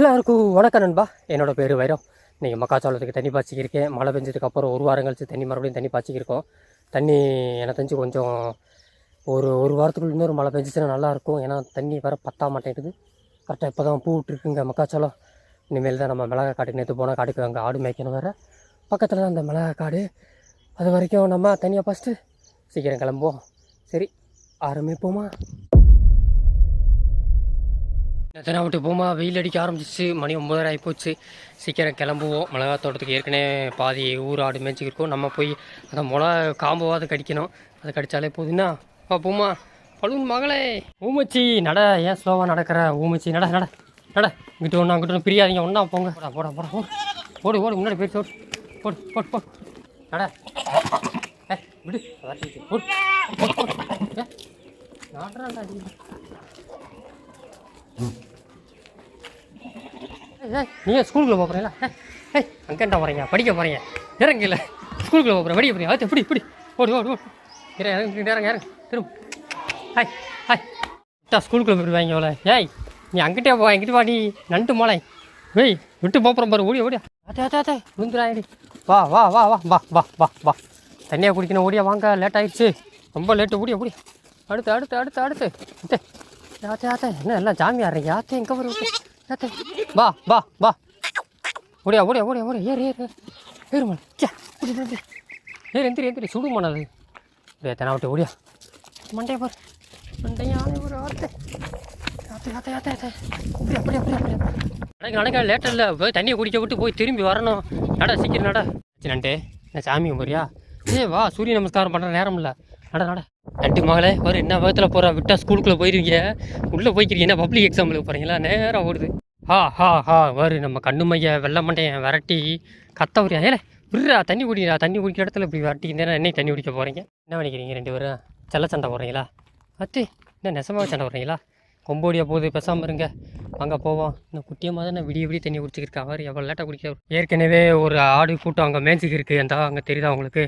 எல்லாருக்கும் வணக்கம் நண்பா. என்னோட பேர் வைரம். நீங்கள் மக்காச்சோளத்துக்கு தண்ணி பாய்ச்சிக்கிருக்கேன். மழை பெஞ்சதுக்கு அப்புறம் ஒரு வாரம் கழிச்சு தண்ணி மறுபடியும் தண்ணி பாய்ச்சிக்கிருக்கோம். தண்ணி எனக்கு தெரிஞ்சு கொஞ்சம் ஒரு ஒரு வாரத்துக்குள்ள இன்னொரு மழை பெஞ்சிச்சுன்னா நல்லாயிருக்கும் ஏன்னா தண்ணி வர பத்தா மாட்டேங்குது. கரெக்டாக இப்போ தான் பூ விட்டுருக்குங்க மக்காச்சோளம். இனிமேல் தான் நம்ம மிளகா காட்டுக்கு நேற்று போனால் காட்டுக்கு அங்கே ஆடு மேய்க்கணும் வேறு. பக்கத்தில் தான் அந்த மிளகா காடு. அது வரைக்கும் நம்ம தண்ணியை ஃபஸ்ட்டு சீக்கிரம் கிளம்புவோம். சரி ஆரம்பிப்போமா? எத்தனை விட்டு போமா வெயில் அடிக்க ஆரம்பிச்சிச்சு மணி ஒம்பதரை ஆகி போச்சு சீக்கிரம் கிளம்புவோம். மிளகா தோட்டத்துக்கு ஏற்கனவே பாதி ஊர் ஆடு மேய்ச்சிக்கிருக்கோம் நம்ம போய் அந்த மிளகா காம்பவாது கடிக்கணும். அதை கடித்தாலே போதுன்னா வா போமா பழுன் மகளே. ஊமச்சி நட. ஏன் ஸ்லோவாக நடக்கிற? ஊமச்சி நட நட. நட. இங்கிட்டு ஒன்று அங்கிட்ட ஒன்று பிரியாதீங்க. ஒன்றா போங்க. போடா போடா போடா ஓடு ஓடு ஓடு முன்னாடி போயிடுச்சு ஓடு போடு போடு போடு. நட. ஏ விடு. ஓடு போடு போடு ஏ அடி ஏய் நீங்கள் ஸ்கூலுக்குள்ளே போகிறீங்களா ஏய் அங்கேண்டா போகிறீங்க படிக்க போகிறீங்க இறங்கல ஸ்கூலுக்குள்ளே போகிறேன் படிக்க போகிறீங்க அது எப்படி இப்படி. ஓடு ஓடு ஓடு. இற இறங்க இறங்க இறங்க. திரும்ப. Hi hi. விட்டா ஸ்கூலுக்குள்ளே போயிடுவாங்க இவ்வளோ ஏய் நீ அங்கிட்டே போ எங்கிட்ட வாடி நண்டு மலை. வெய் விட்டு போகிறோம் பாரு ஓடியா ஓடியா. ஆத்தே ஆத்தே ஆத்தே விழுந்துடாடி வா வா வா வா வா வா வா வா. தண்ணியாக குடிக்கணும் ஓடியா வாங்க லேட் ஆகிடுச்சு ரொம்ப லேட்டு ஓடியா ஓடியா. அடுத்து அடுத்து அடுத்து அடுத்து. அத்தே ஆத்தே என்ன எல்லாம் ஜாமி ஆடுறீங்க? அத்தே எங்கே வரும் வா வா வா. ஓடியா ஓடியா ஓடியா ஓடியா. ஏறு ஏறு. ஏறு மலை ஏறு எந்திரி எந்திரி. சுடு மணல் அது. அப்படியே தெனா விட்டு ஓடியா? மண்டைய பாரு மண்டையா ஒரு ஆத்தே ஆத்தே ஆத்தே ஆத்தே ஆத்தே. அப்படியே அப்படியே அப்படியே நடக்க நடக்க. லேட் இல்லை. போய் தண்ணியை குடிக்க விட்டு போய் திரும்பி வரணும். நட சீக்கிரம் நட. நண்டே என்ன சாமி கும்பிட்றியா? ஏ வா சூரிய நமஸ்காரம் பண்ணுற நேரம் இல்லை. நட நட நட்டு மகளே ஒரு என்ன வேகத்தில் போகிறா விட்டா ஸ்கூலுக்குள்ளே போயிருவீங்க. உள்ளே போய்க்கிறீங்க. என்ன பப்ளிக் எக்ஸாம்பிளுக்கு போகிறீங்களா நேராக ஓடுது. ஹா ஹா ஹா. வரு நம்ம கண்ணு மைய வெள்ளை மண்டையன் விரட்டி கத்த வரியா ஏல விட்றா. தண்ணி குடிக்கிறா தண்ணி குடிக்கிற இடத்துல இப்படி விரட்டி நேரம் என்னை தண்ணி குடிக்க போகிறீங்க என்ன நினைக்கிறீங்க ரெண்டு பேரும்? செல்ல சண்டை போடுறீங்களா? அத்தி என்ன நெசமாக சண்டை போடுறீங்களா? கொம்போடியா போகுது பேசாமல் இருங்க. அங்கே போவோம். இந்த குட்டியமாக தான் விடிய விடிய தண்ணி குடிச்சிருக்கா அவர் எவ்வளோ லேட்டாக குடிக்க ஏற்கனவே ஒரு ஆடு கூட்டம் அங்கே மேய்ச்சிக்கு இருக்குது அந்த அங்கே தெரியுதா உங்களுக்கு?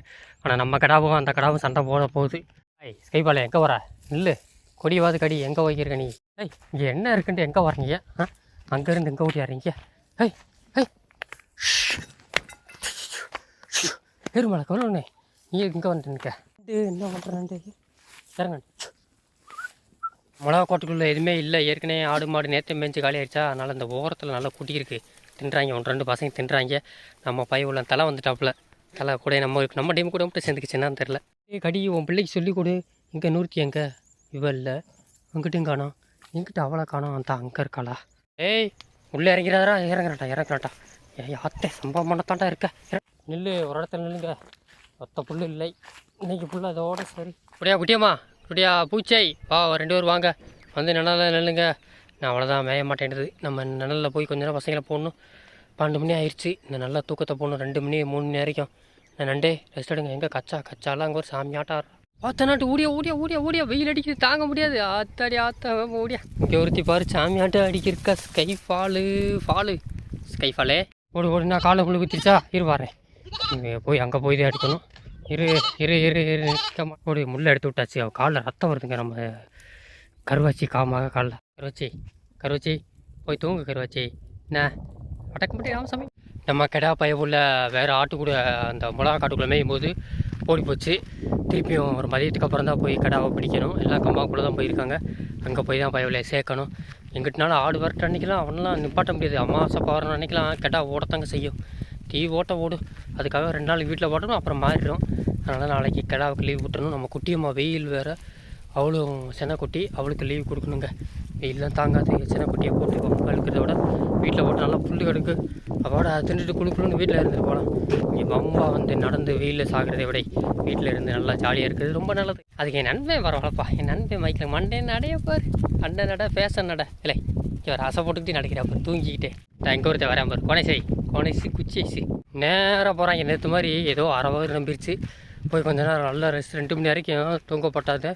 ஆனால் நம்ம கடாவும் அந்த கடாவும் சண்டை போட போகுது. ஐய் ஸ்கைபால எங்கே வர? இல்லை கொடியாவது கடி எங்கே வைக்கிறக்க நீ? ஏய் இங்கே என்ன இருக்குன்ட்டு எங்கே வரீங்க ஆ? அங்கேருந்து எங்கே ஓடியாரீங்க ஐய் ஐய் பெருமலை கவலை நீ இங்கே வந்துட்டு நிற்க என்ன பண்ணுறேன்ட்டு இறங்க. மிளகா கோட்டுக்குள்ளே எதுவுமே இல்லை. ஏற்கனவே ஆடு மாடு நேற்று மேய்ச்சி காலி ஆயிடுச்சா? அதனால் அந்த ஓரத்தில் நல்லா குட்டியிருக்கு தின்றாங்க. ஒன்று ரெண்டு பசங்க தின்றாங்க. நம்ம பைய உள்ள தலை வந்துட்டாப்புல. தலை கூட நம்ம நம்ம டைம் கூட மட்டும் சேர்ந்துக்குச்சுன்னு தெரில ஏ கடி உன் பிள்ளைக்கு சொல்லிக் கொடு. இங்கே நூறுத்தி எங்கே? இவ இல்லை. அங்கிட்டும் காணோம். எங்கிட்ட அவளை காணோம். அந்த அங்கே இருக்காளா? ஏய் உள்ளே இறங்கிறாரா இறங்குறாட்டா இறங்குறாட்டா ஏ யாத்தே சம்பவம் பண்ணத்தாண்டா இருக்க. நில்லு ஒரு இடத்துல நில்லுங்க. ஒத்த புல்லு இல்லை. இன்னைக்கு புல்லு அதோட சரி. குடியா குட்டியம்மா? அப்படியா பூச்சை? வா ரெண்டு பேர் வாங்க. வந்து நிழலில் நில்லுங்க. நான் அவ்வளோதான் மேய மாட்டேன்றது. நம்ம நிழலில் போய் கொஞ்ச நேரம் பசங்களை போடணும். பன்னெண்டு மணி ஆயிடுச்சு இந்த நல்ல தூக்கத்தை போடணும். ரெண்டு மணி மூணு மணி வரைக்கும். நான் நண்டே ரெஸ்ட் எடுங்க. எங்கே கச்சா கச்சாலாம் அங்கே ஒரு சாமியாட்டார் பார்த்த நாட்டு ஓடியா ஓடியா ஓடியா ஓடியா. வெயில் அடிக்கிறது தாங்க முடியாது. ஆத்தாடி ஆத்தா ஓடியா. இங்கே ஒருத்தி பாரு சாமியாட்டம் அடிக்கிறக்கா. ஸ்கை ஃபாலு ஃபாலு ஸ்கை ஃபாலே ஓடு ஓடு நான் காலை குழு குத்திருச்சா இரு இங்கே போய் அங்கே போய் தான் எடுக்கணும். இரு இரு இரு இரு. நிற்க முள்ளை எடுத்து விட்டாச்சு. அவள் காலில் ரத்தம் வருதுங்க நம்ம கருவாச்சி காமாக காலில். கருவாச்சி கருவாச்சி போய் தூங்கு கருவாச்சி. என்ன? அடக்க மாட்டேன் ராமசாமி. நம்ம கெடா பயவுள்ள வேறு ஆட்டு கூட அந்த மிளகா காட்டுக்குள்ளே மேயும் போது ஓடி போச்சு. திருப்பியும் ஒரு மதியத்துக்கு அப்புறம் தான் போய் கெடாவை பிடிக்கணும். எல்லாம் கம்பாக்குள்ளே தான் போயிருக்காங்க. அங்கே போய் தான் பயவில் சேர்க்கணும். எங்கிட்டனால ஆடு வரட்ட அன்றைக்கெலாம் அவனெலாம் நிப்பாட்ட முடியாது. அம்மாவாசை பாருன்னு அன்றைக்கெலாம் கெடா ஓடத்தாங்க செய்யும். டீ ஓட்ட ஓடும் அதுக்காக ரெண்டு நாள் வீட்டில் போட்டணும் அப்புறம் மாறிடும். அதனால் நாளைக்கு கிடாவுக்கு லீவ் விட்டுறணும். நம்ம குட்டியம்மா வெயில் வேறு. அவளும் செனக்குட்டி அவளுக்கு லீவ் கொடுக்கணுங்க. வெயிலாம் தாங்காது. செனக்குட்டியை போட்டு வளர்க்குறத விட. வீட்டில் போட்டு நல்லா புல்லு கிடக்கு. அவட அதை தின்னுட்டு வீட்டில் இருந்துட்டு போகலாம் இங்கே பம்பா வந்து நடந்து வெயிலில் சாகிறதை விட வீட்டில் இருந்து நல்லா ஜாலியாக இருக்குது ரொம்ப நல்லது. அதுக்கு என் நண்பன் பரவாயில்லப்பா என் நண்பன் மைக்கில் மண்டே நடைய பாரு. அண்டை நட ஃபேஷன் நட. இல்லை இவர் ஆசை போட்டுக்கிட்டு நடக்கிறப்ப தூங்கிக்கிட்டே. நான் எங்கே ஒருத்தர் வரேன் பாரு. கோணேசை குச்சி குச்சிசி நேராக போகிறாங்க நேற்று மாதிரி ஏதோ அரை வகை நம்பிருச்சு. போய் கொஞ்ச நேரம் நல்லா ரெஸ்ட் ரெண்டு மணி வரைக்கும் தூங்கப்பட்டாது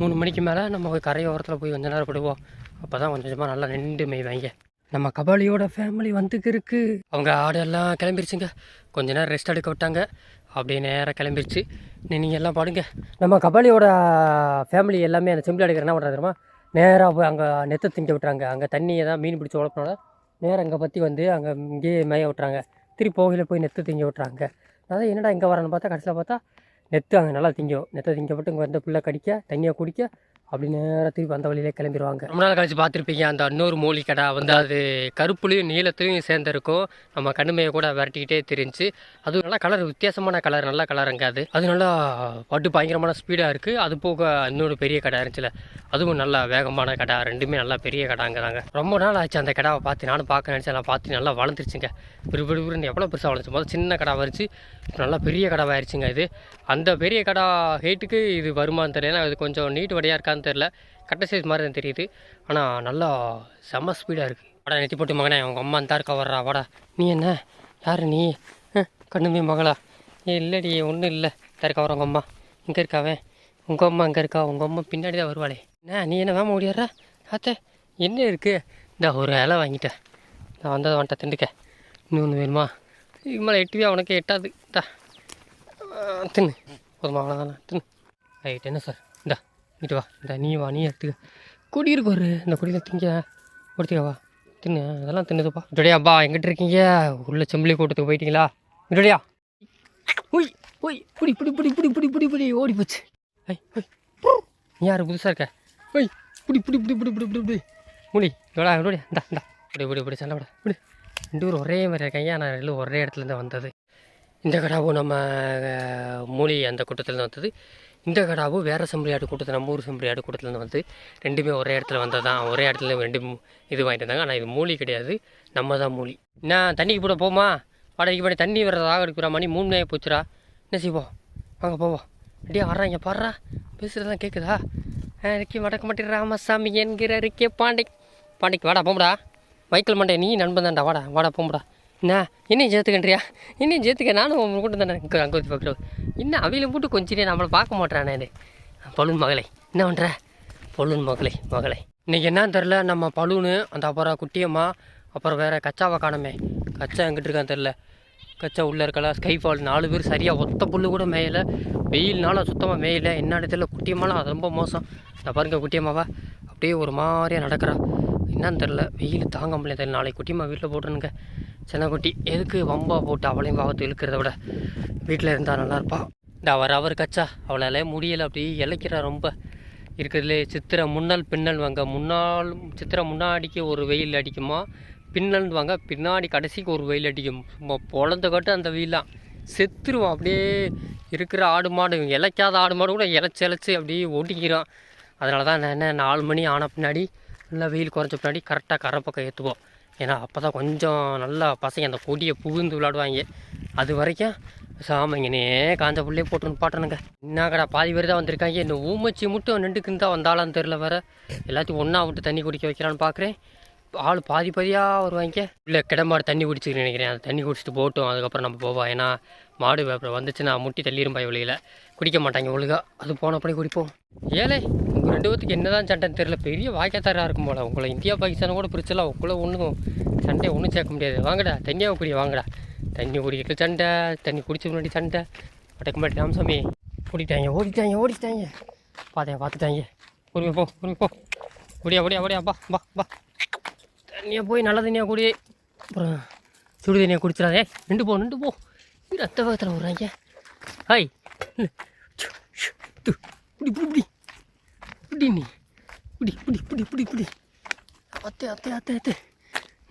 மூணு மணிக்கு மேலே நம்ம போய் கரையோரத்தில் போய் கொஞ்ச நேரம் படுவோம். அப்போ தான் கொஞ்சம் கொஞ்சமாக நல்லா நின்று மேய்வாங்க. நம்ம கபாலியோட ஃபேமிலி வந்துக்கு இருக்குது அவங்க ஆடெல்லாம் கிளம்பிருச்சுங்க. கொஞ்ச நேரம் ரெஸ்ட் எடுக்க விட்டாங்க. அப்படியே நேராக கிளம்பிருச்சு. நீங்கள் எல்லாம் பாடுங்க. நம்ம கபாலியோட ஃபேமிலி எல்லாமே அந்த செம்பிள் அடிக்கிற என்ன பண்ணுறாங்க தெரியுமா? நேராக போய் அங்கே நெத்தை திங்க விட்டுறாங்க. அங்கே தண்ணியை தான் மீன் பிடிச்சி உழப்பினோட நேரம் அங்கே பற்றி வந்து அங்கே இங்கேயே மேய விட்றாங்க திருப்பி போகையில் போய் நெத்து திங்க விட்றாங்க அதான் என்னடா இங்கே வரேன்னு பார்த்தா கடைசியில் பார்த்தா நெத்து அங்கே நல்லா திங்கும். நெத்தை திங்கப்பட்டு இங்கே வந்த பிள்ளை கடிக்க தண்ணியை குடிக்க அப்படி நேராக திருப்பி அந்த வழியிலே கிளம்பிடுவாங்க ரொம்ப நாள் கழிச்சு பார்த்துருப்பீங்க அந்த இன்னொரு மூலி கடை வந்து அது கருப்புலையும் நீளத்துலையும் சேர்ந்துருக்கும். நம்ம கண்ணுமையை கூட விரட்டிக்கிட்டே தெரிஞ்சு அது நல்லா கலர் வித்தியாசமான கலர் நல்ல கலருங்க அது. அது நல்லா பட்டு பயங்கரமான ஸ்பீடாக இருக்குது அது போக இன்னொரு பெரிய கடை இருந்துச்சுல அதுவும் நல்லா வேகமான கடை. ரெண்டுமே நல்லா பெரிய கடாங்க தாங்க. ரொம்ப நாள் ஆச்சு அந்த கடாவை பார்த்து. நானும் பார்க்க நினச்சேன். நான் பார்த்து நல்லா வளர்ந்துருச்சுங்க. விறு எவ்வளோ பெருசாக வளர்ந்துச்சு. முதல்ல சின்ன கடை வந்துச்சு இப்போ நல்லா பெரிய கடை ஆயிடுச்சுங்க இது. அந்த பெரிய கடா ஹேட்டுக்கு இது வருமானம் தெரியல. அது கொஞ்சம் நீட்டு வடையாக இருக்கான்னு தெரில கட்ட சைஸ் மாதிரி தான் தெரியுது. ஆனால் நல்லா செம்ம ஸ்பீடாக இருக்குது வாடா நெத்தி போட்டு மகனே உங்கள் அம்மா அந்த இருக்கா வர்றா. வாடா. நீ என்ன? யார் நீ? கண்ணுமே மகளா. ஏ இல்லடி ஒன்றும் இல்லை. இருக்கா வர உங்கள் அம்மா. இங்கே இருக்காவே உங்கள் அம்மா அங்கே இருக்கா? உங்கள் அம்மா பின்னாடி தான் வருவாளே. என்ன நீ என்ன வேமா ஓடியாரா ஆத்தே என்ன இருக்குது இந்த ஒரு இலை வாங்கிட்டேன் நான் வந்ததை வந்துட்ட திண்டுக்க. இன்னொன்று வேணுமா? இது மேலே எட்டுவே அவனுக்கு எட்டாது. தா தின்னு. போதுமா அவ்வளோதானே தின்னு. ரைட் என்ன சார் இந்தா. இங்கிட்டு வா இந்த நீ வா நீ எடுத்துக்க கொடி இருக்கு ஒரு இந்த கொடியில் திங்க கொடுத்துக்க வா தின்னு அதெல்லாம் தின்னுதுப்பா ஜோடியா அப்பா எங்கிட்ட இருக்கீங்க உள்ள செம்பிளி கூட்டத்துக்கு போயிட்டீங்களா ஜோடியா ஒய் ஒய் புடி புடி புடி புடி புடி புடி புடி ஓடி போச்சு ஐ ஒய் நீ யார் புதுசாக இருக்க ஒய் புடி புடி புடி புடி புடி புடி புடி முடி இவ்வளோ ஜோடியா இந்தா இந்தா இப்படி இப்படி இப்படி சண்டை விட ரெண்டு பேரும் ஒரே மாதிரி இருக்காங்க நான் ரெண்டு ஒரே இடத்துலேருந்து வந்தது இந்த கடாவும் நம்ம மூலி அந்த கூட்டத்துலேருந்து வந்தது இந்த கடாவும் வேறு செம்பரியாடு கூட்டத்தில் நம்ம ஊர் செம்பரியாடு கூட்டத்துலேருந்து வந்து ரெண்டுமே ஒரே இடத்துல வந்தது தான் ஒரே இடத்துல ரெண்டு இது வாங்கிட்டு வந்தாங்க. ஆனால் இது மூலி கிடையாது. நம்ம தான் மூலி. என்ன தண்ணிக்கு போட போமா? வாடகைக்கு போய் தண்ணி வர்றதாக எடுக்கிறா மணி மூணு நேரம் போச்சுரா என்ன செய்வோம் வாங்க போவோம். அப்படியே வர்றாங்க பாடுறா. பேசுகிறதெல்லாம் கேட்குதா இருக்கி வடக்க மாட்டேன் ராமசாமி என்கிற இருக்கே பாண்டை. பாண்டைக்கு வாடா போம்டா மைக்கேல் மண்டே நீ நண்பன் தான்டா வாடா வாடா போம்டா என்ன? இன்னும் ஜெயத்துக்கன்றியா என்னையும் ஜெயத்துக்க நானும் உங்க கூட தானே அங்கே ஊற்றி பார்க்குறோம் இன்னும் அவையில போட்டு கொஞ்சம் நம்மளை பார்க்க மாட்டானே இது? பலூன் மகளை என்ன பண்ணுற பலூன் மகளை மகளை. இன்னைக்கு என்னன்னு தெரில நம்ம பலூனு அந்த அப்புறம் குட்டியம்மா அப்புறம் வேறு கச்சாவை காணமே. கச்சா எங்கிட்டு இருக்கான்னு தெரில கச்சா உள்ளே இருக்கலாம் ஸ்கைஃபால் நாலு பேர் சரியாக ஒத்த புல்லு கூட மேயலை. வெயில்னால சுத்தமாக மேயலை. என்ன தெரியல குட்டியம்மாலாம் அது ரொம்ப மோசம். நான் பாருங்க குட்டியம்மாவா. அப்படியே ஒரு மாதிரியாக நடக்கிறா. என்னன்னு தெரில வெயில் தாங்க முடியல தெரியல நாளைக்கு குட்டியம்மா வீட்டில் போட்டுருங்க சின்ன குட்டி எதுக்கு வம்பா போட்டு அவளையும் பாவத்து இழுக்கிறத விட? வீட்டில் இருந்தால் நல்லா இருப்பா. இந்த அவர் அவர் கச்சா. அவளால் முடியலை. அப்படி இழைக்கிறா ரொம்ப. இருக்கிறதுலே சித்திரை முன்னல் பின்னல் வாங்க. முன்னால் சித்திரை முன்னாடிக்கு ஒரு வெயில் அடிக்குமா? பின்னல் வாங்க. பின்னாடி கடைசிக்கு ஒரு வெயில் அடிக்கும். சும்மா பொழந்த கட்டு அந்த வெயிலாம் செத்துருவான் அப்படியே இருக்கிற ஆடு மாடு. இளைக்காத ஆடு மாடு கூட இழைச்சி இழைச்சி அப்படியே ஒட்டிக்கிறான் அதனால தான் என்ன நாலு மணி ஆன பின்னாடி நல்லா வெயில் குறைஞ்ச பின்னாடி கரெக்டாக கரை பக்கம் ஏற்றுவோம் ஏன்னா அப்போ தான் கொஞ்சம் நல்லா பசங்க அந்த கொடியை புகுந்து விளாடுவாங்க அது வரைக்கும் சாமிங்கனே காஞ்ச புள்ளையே போட்டு பாட்டனுங்க கடை பாதி பேர் தான் வந்திருக்காங்க. இந்த ஊமச்சி மட்டும் நின்றுக்குன்னு தான் வந்தாலான்னு தெரில வேறு. எல்லாத்தையும் ஒன்றா விட்டு தண்ணி குடிக்க வைக்கிறான்னு பார்க்குறேன் ஆள் பாதி பாதியாக வருவாங்க. இல்லை கிடமாடு தண்ணி குடிச்சுக்கிறேன் நினைக்கிறேன். அந்த தண்ணி குடிச்சிட்டு போட்டோம் அதுக்கப்புறம் நம்ம போவோம். ஏன்னா மாடு அப்புறம் வந்துச்சுன்னா முட்டி தள்ளிரும் பாய் வழியில். குடிக்க மாட்டாங்க ஒழுகா அது போனப்படி குடிப்போம். ஏழை ரெண்டு பேத்துக்கு என்னதான் சண்டைன்னு தெரியல. பெரிய வாய்க்காத்தாராக இருக்கும் போல. உங்களை இந்தியா பாகிஸ்தான் கூட பிரிச்சலாம் உங்களை ஒன்றும் சண்டையை ஒன்றும் சேர்க்க முடியாது. வாங்கடா தண்ணியாக குடி வாங்கடா. தண்ணி குடிக்கிட்டு சண்டை தண்ணி குடிச்ச முன்னாடி சண்டை. அடக்க மாட்டி ராமசாமி ஓடிட்டாங்க ஓடிட்டாங்க ஓடிட்டாங்க. பார்த்தேன் பார்த்துட்டாங்க பொறுமை போ பொறுமை போ. குடியா குடியா குடியா பா பா பா. தண்ணியாக போய் நல்ல தண்ணியாக குடி. அப்புறம் சுடு தண்ணியாக குடிச்சிடாதே. நின்று போ நின்று போ. ரத்த வேகத்தில் விட்றாங்க ஹாய். இப்படி இப்படி இப்படி நீ. இப்படி இப்படி இப்படி இப்படி இப்படி அத்தே அத்தே அத்தே அத்தே.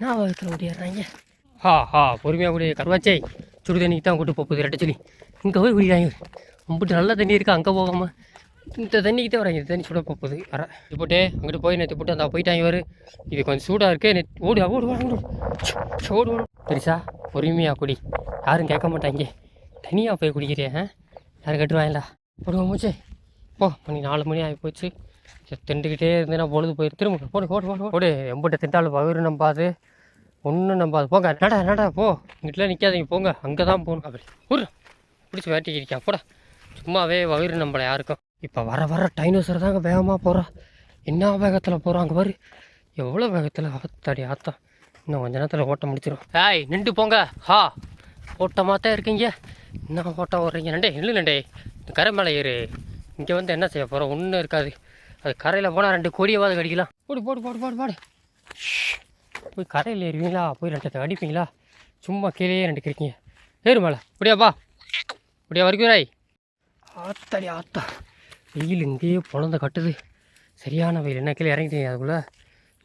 நான் வேகத்தில் ஓடிடுறாங்க ஹா ஹா பொறுமையாக கூடிய கருவாச்சே. சுடு தண்ணிக்கு தான் கூட்டு போகுது ரெட்ட சொல்லி. இங்கே போய் குடிக்கிறாங்க ரொம்ப நல்ல தண்ணி இருக்கா அங்கே போகாமல் இந்த தண்ணிக்கு தான் வராங்க இந்த தண்ணி சுட போகுது. வர. இது போட்டு அங்கிட்டு போய் நேற்று போட்டு அந்த போயிட்டாங்க வரு இது கொஞ்சம் சூடாக இருக்கு நெட் ஓடு ஓடு ஓடு ஓடு. ஓடு பெருசா பொறுமையாக குடி. யாரும் கேட்க மாட்டாங்க. தனியாக போய் குடிக்கிறேன் ஆ? யாரும் கட்டுவாங்களா போடுவோம் மூச்சு. போ மணி நாலு மணி ஆகி போச்சு. திண்டுக்கிட்டே இருந்தேன்னா பொழுது போயிரு. திரும்ப போடு போடு போடு போடு. எம்பிட்ட திண்டாலும் பகிர் நம்பாது. ஒன்றும் நம்பாது. போங்க நடா நடா போ. இங்கிட்டலாம் நிற்காதீங்க போங்க. அங்கே தான் போகணும். அப்படி ஊர். பிடிச்சி வேட்டிக்கிறிக்கா போடா. சும்மாவே வயிறு நம்மளை யாருக்கும். இப்போ வர வர டைனோசர் தாங்க வேகமாக போகிறா என்ன வேகத்தில் போகிறோம் அங்கே பாரு. எவ்வளோ வேகத்தில்? ஆத்தாடி ஆத்தா. இன்னும் கொஞ்ச நேரத்தில் ஓட்ட முடிச்சிடும் ஏய் நின்று போங்க. ஹா. ஓட்டமாக தான் இருக்கீங்க. என்ன ஓட்டம் ஓடுறீங்க? நண்டே இல்லை நண்டே. இந்த கரை மேலே ஏறு. இங்கே வந்து என்ன செய்ய போகிறோம் ஒன்றும் இருக்காது. அது கரையில் போனால் ரெண்டு கொடியவாது கடிக்கலாம். போடு போடு போடு போடு போடு. போய் கரையில் ஏறுவீங்களா? போய் ரெண்டு அடிப்பீங்களா? சும்மா கீழே ரெண்டு கிடைக்கீங்க ஏறு மேலே. இப்படியாப்பா இப்படியா வரைக்கும் ஆத்தாடி ஆத்தா. வெயில் இங்கேயே பொழந்த கட்டுது. சரியான வெயில். என்ன கீழே இறங்கிட்டீங்க அதுக்குள்ளே?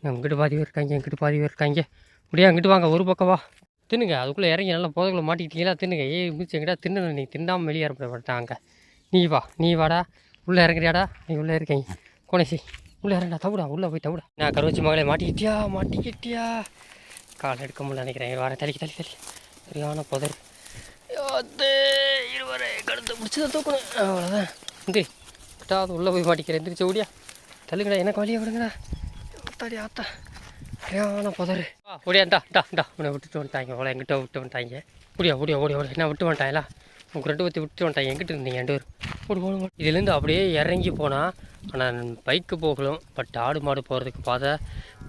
அங்கிட்டு பாதி பேர் இருக்காங்க இங்கிட்டு பாதி பேர் இருக்காங்க. இப்படியா அங்கிட்டு வாங்க ஒரு பக்கம் வா. தின்னுங்க. அதுக்குள்ளே இறங்கி நல்லா போதைக்குள்ளே மாட்டிக்கிட்டீங்களா? தின்னுங்க. ஏய் மூச்சு எங்கிட்ட தின்னு நீ? தின்னாமல் வெளியே மாட்டாங்க நீ வா. நீ வாடா. உள்ளே இறங்குறியாடா? நீ உள்ளே இருக்கீங்க. கோணேசி உள்ளே இறங்கடா தவிடா உள்ளே போய் தவிடா நான் கருவச்சி மகளே மாட்டிக்கிட்டியா? மாட்டிக்கிட்டியா? கால் எடுக்க முடியல நினைக்கிறேன். வார தள்ளி தள்ளி தள்ளி. சரியான புதர். இருவரை கழுத்து பிடிச்சி தான் தூக்கணும். அவ்வளோதான் இந்த கிட்டாவது உள்ளே போய் மாட்டிக்கிறேன். எந்திரிச்ச ஓடியா. தள்ளுங்கடா எனக்கு வழியை விடுங்கடா ஆத்தாடி ஆத்தா. சரியான புதர். ஆ ஓடியா இந்தா இந்தா உன்னை விட்டுட்டு வந்துட்டாங்க. அவ்வளோ எங்கிட்ட விட்டு வந்துட்டாங்க. ஓடியா ஓடியா ஓடியா ஓடியா. என்ன விட்டு வந்துட்டாங்களா? உங்கள் ரெண்டு பற்றி விட்டு வந்துட்டேன் எங்கிட்ட இருந்தீங்க ரெண்டு பேரும் ஓடு இதுலேருந்து அப்படியே இறங்கி போனால் ஆனால் பைக்கு போகலும் பட் ஆடு மாடு போகிறதுக்கு பாதை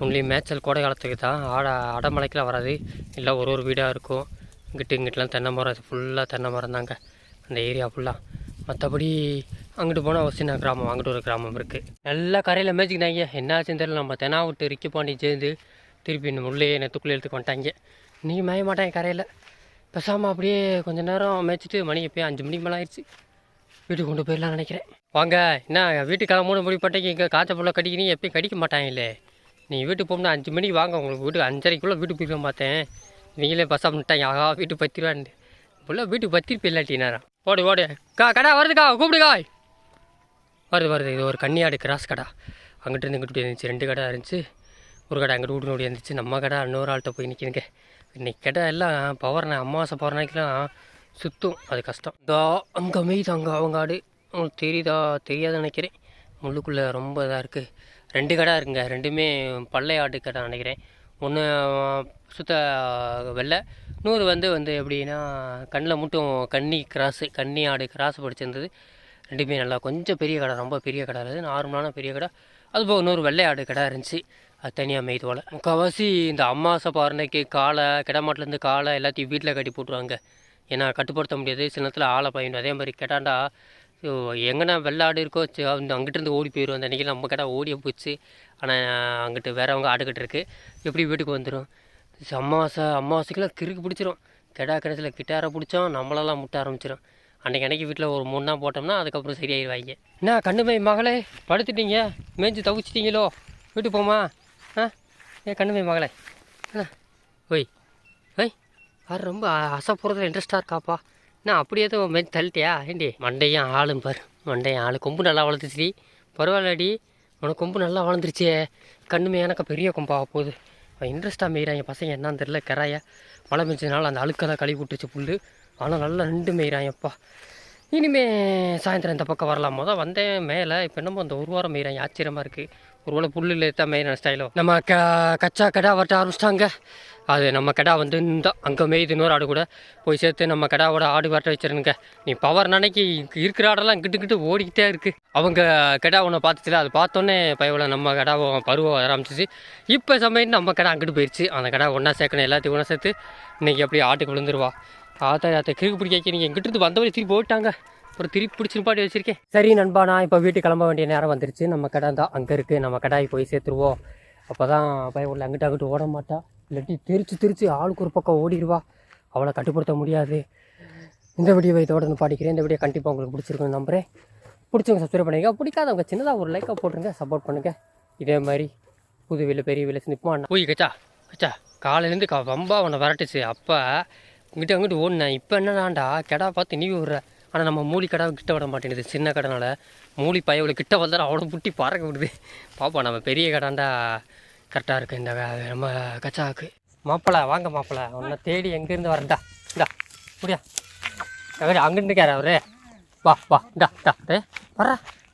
ஒன்லி மேய்ச்சல் கோடை காலத்துக்கு தான். ஆட அடமலைக்கெலாம் வராது. இல்லை ஒரு ஒரு வீடாக இருக்கும். இங்கிட்டு இங்கிட்டலாம் தென்னை மரம் ஃபுல்லாக தென்னை மரம் தாங்க. அந்த ஏரியா ஃபுல்லாக மற்றபடி அங்கிட்டு போனால் ஒரு சின்ன கிராமம் அங்கிட்டு ஒரு கிராமம் இருக்குது நல்லா கரையில் மேய்ச்சிக்கிட்டாங்க. என்ன ஆச்சுன்னு தெரியல. நம்ம தெனா விட்டு ரிக்கி பாண்டி சேர்ந்து திருப்பி இந்த உள்ளே நெத்துக்குள்ளே எடுத்துக்கு வந்துட்டாங்க. நீ மேய மாட்டாங்க கரையில். பேசாமல் அப்படியே கொஞ்ச நேரம் மேய்ச்சிட்டு மணி எப்போயும் அஞ்சு மணிக்கு மேலே ஆயிடுச்சு. வீட்டுக்கு கொண்டு போயிடலாம் நினைக்கிறேன். வாங்க என்ன வீட்டுக்காக மூணு மணி பட்டைக்கு இங்கே காய்ச்ச புள்ள கடிக்கிறீங்க எப்பயும் கடிக்க மாட்டாங்களே நீ வீட்டுக்கு போகணும்னா அஞ்சு மணிக்கு வாங்க உங்களுக்கு வீட்டுக்கு அஞ்சரைக்குள்ளே வீட்டுக்கு போயிருக்க பார்த்தேன். நீங்களே பஸ்ஸாக பண்ணிட்டாங்க ஆகா வீட்டுக்கு பத்திருவான்னு புள்ள வீட்டுக்கு பத்திருப்பு இல்லாட்டி நேரம். ஓடு ஓடு. கா கடா வருதுக்கா கூப்பிடுக்கா வருது வருது. இது ஒரு கன்னியாடு கிராஸ் கடை. அங்கிட்டு இருந்து இங்கிட்டு இருந்துச்சு. ரெண்டு கடை இருந்துச்சு. ஒரு கடை அங்கிட்டு வீட்டு ஓடி இருந்துச்சு. நம்ம கடை இன்னொரு ஆள்கிட்ட போய் நிற்கிறேங்க இன்னைக்கு கேட்டால் எல்லாம் பவர்னா அமாவாசை பவர் நாளைக்கெலாம் சுற்றும் அது கஷ்டம். இதோ அங்கே மெய்து அங்கே அவங்க ஆடு உங்களுக்கு தெரியுதா? தெரியாதுன்னு நினைக்கிறேன். முள்ளுக்குள்ளே ரொம்ப இதாக இருக்குது ரெண்டு கடை இருக்குங்க. ரெண்டுமே பள்ளை ஆட்டு கடை நினைக்கிறேன். ஒன்று சுத்த வெள்ளை. நூறு வந்து வந்து எப்படின்னா கண்ணில் மட்டும் கன்னி கிராஸு கன்னி ஆடு கிராஸ் படிச்சிருந்தது. ரெண்டுமே நல்லா கொஞ்சம் பெரிய கடை ரொம்ப பெரிய கடை இருந்தது நார்மலான பெரிய கடை. அது போக நூறு வெள்ளை ஆடு கடை இருந்துச்சு. அது தனியாக மேய்து போல். முக்கால்வாசி இந்த அம்மாசை பாருனைக்கு காலை கிடமாட்டிலேருந்து காலை எல்லாத்தையும் வீட்டில் கட்டி போட்டுருவாங்க. ஏன்னா கட்டுப்படுத்த முடியாது. சில நேரத்தில் ஆளை பயணும் அதே மாதிரி கேட்டாண்டா எங்கன்னா வெள்ளாடு இருக்கோ? அந்த அங்கிட்டிருந்து ஓடி போயிடும் அந்த அன்றைக்கி நம்ம கிட்ட ஓடியே போச்சு. ஆனால் அங்கிட்டு வேறவங்க ஆடுகிட்டு இருக்கு. எப்படி வீட்டுக்கு வந்துடும் அம்மாவாசை அம்மாவாசைக்கெல்லாம் கிறுக்கு பிடிச்சிரும். கெடா கிணத்துல கிட்டாரை பிடிச்சோம். நம்மளெல்லாம் முட்ட ஆரம்பிச்சிடும் அன்றைக்கி அன்றைக்கி வீட்டில் ஒரு மூணு நாள் போட்டோம்னா அதுக்கப்புறம் சரியாயிடுவாங்க என்ன கண்ணுமை மகளே படுத்துட்டீங்க? மேய்ஞ்சி தவிச்சிட்டீங்களோ? வீட்டுக்கு போமா ஏ ஏன் போய் மகளே. அண்ணா. ஒய் ஒய் யார் ரொம்ப அசை போகிறதுல இன்ட்ரெஸ்ட்டாக இருக்காப்பா. என்ன அப்படியே தான் மேய்ச்சி தள்ளிட்டியா? ஏண்டி மண்டையும் ஆளும் பாரு. மண்டையும் ஆள். கொம்பு நல்லா வளர்த்துச்சு பரவாயில்லடி. உனக்கு கொம்பு நல்லா வளர்ந்துருச்சே. கண்ணுமே எனக்கு பெரிய கொம்பாக போகுது. இன்ட்ரெஸ்ட்டாக மேய்கிறாங்க பசங்க என்னன்னு தெரில கராய மழை பெஞ்சதுனால அந்த அழுக்கெல்லாம் கழுவி விட்டுச்சு புல் ஆனால் நல்லா ரெண்டு மேய்கிறாங்கப்பா இனிமே சாயந்தரம் இந்த பக்கம் வரலாம். தான் வந்தேன் மேலே. இப்போ என்னமோ அந்த ஒரு வாரம் மேய்கிறாங்க ஆச்சரியமாக இருக்குது ஒரு வேளை புல்லில் தான் மேயிற ஸ்டைலோ நம்ம க கச்சா கடா வரட்ட ஆரம்பிச்சிட்டாங்க. அது நம்ம கடா வந்து இந்த அங்கே மேய்து இன்னொரு ஆடு கூட. போய் சேர்த்து நம்ம கடாவோட ஆடு வரட்ட வச்சிருங்க. நீ பவர் நினைக்கி இருக்கிற ஆடெல்லாம் கிட்டு கிட்டு ஓடிக்கிட்டே இருக்குது அவங்க கடா ஒன்று பார்த்துச்சுல அது பார்த்தோன்னே பயவில் நம்ம கடாவும் பருவம் ஆரம்பிச்சிச்சு. இப்போ சமயம் நம்ம கடை அங்கிட்டு போயிடுச்சு அந்த கடை ஒன்றா சேர்க்கணும் எல்லாத்தையும் ஒன்றா சேர்த்து இன்றைக்கி அப்படியே ஆட்டுக்கு விழுந்துருவா. ஆத்தா ஆத்தா கிறுக்கு பிடிக்க நீங்கள் எங்கிட்ட வந்தவரை திருப்பி போயிட்டாங்க. அப்புறம் திருப்பி பிடிச்சி நிப்பாட்டி வச்சிருக்கேன் சரி நண்பா நான் இப்போ வீட்டுக்கு கிளம்ப வேண்டிய நேரம் வந்துருச்சு. நம்ம கடை தான் அங்கே இருக்குது நம்ம கடாய் போய் சேர்த்துருவோம். அப்போ தான் பயம் உள்ள அங்கிட்ட அங்கிட்டு ஓட மாட்டா. இல்லாட்டி திருச்சி திருச்சி ஆளுக்கு ஒரு பக்கம் ஓடிடுவா அவளை கட்டுப்படுத்த முடியாது. இந்த வீடியோவை இதோட நிப்பாட்டிக்கிறேன் இந்த வீடியோ கண்டிப்பாக உங்களுக்கு பிடிச்சிருக்குன்னு நம்புறேன். பிடிச்சவங்க சப்ஸ்கிரைப் பண்ணிக்க பிடிக்காதவங்க சின்னதாக ஒரு லைக்காக போட்டுருங்க. சப்போர்ட் பண்ணுங்கள் இதே மாதிரி புது வீல பெரிய வீல நிற்பான் போய் கச்சா கச்சா. காலையிலேருந்து கா வம்பா உன்னை விரட்டுச்சு. அப்போ இங்கிட்ட அங்கிட்டு ஓடினேன் இப்போ என்னடாண்டா கெடா பார்த்து நீ விடுற. ஆனால் நம்ம மூலி கடை கிட்ட விட மாட்டேங்குது. சின்ன கடைனால மூலி பயவுல கிட்ட வந்தாலும் அவ்வளோ புட்டி பறக்க விடுது. பாப்பா நம்ம பெரிய கடாண்டா கரெக்டாக இருக்குது இந்த க- நம்ம கச்சாவுக்கு. மாப்பிள வாங்க மாப்பிள. உன்னை தேடி எங்கேருந்து வரண்டா இந்தா முடியா அங்கிட்டு கேர அவரு. வா வா இந்தா டா டே வர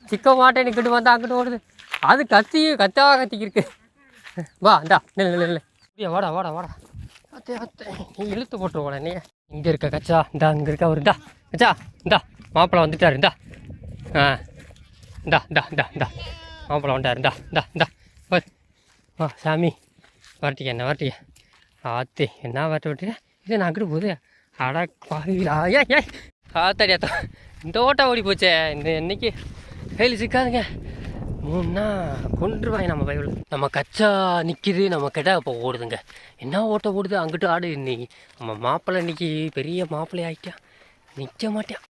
சிக்க மாட்டேன் இங்கிட்டு வந்தால் அங்கிட்டு ஓடுது. அது கத்தி கத்தாக கத்திக்கிருக்கு. வா இந்தா நில்லு நில்லு நில்லு. வாடா வாடா வாடா. அத்தே அத்தை நீ இழுத்து போட்டுருவோட நீ இங்கே இருக்க கச்சா. இந்தா இங்கே இருக்க அவர் இந்தா. கச்சா இந்தா. மாப்பிள்ளை வந்துட்டார் இந்தா. ஆ. இந்தா இந்தா இந்தா இந்தா. மாப்பிள்ளை வந்துட்டார் இந்தா இந்தா இந்தா. ஒரு ஆ சாமி. வரட்டிக்க என்ன வரட்டிக்க? ஆத்தி என்ன வரட்ட விட்டுற இது நான் அங்கிட்டு போகுது. அட பாவிலா ஏய் ஏய். ஆத்தாடி ஆத்தா இந்த ஓட்டம் ஓடி போச்சே. இந்த இன்னைக்கு கையில் சிக்காதுங்க. மூணுனா கொண்டுருவாங்க நம்ம பைபிள். நம்ம கச்சா நிற்கிது நம்ம கிட்ட இப்போ ஓடுதுங்க. என்ன ஓட்ட ஓடுது அங்கிட்டு ஆடு இன்னைக்கு. நம்ம மாப்பிள்ளை இன்னைக்கு பெரிய மாப்பிள்ளை ஆகிட்டான் நிற்க மாட்டேன்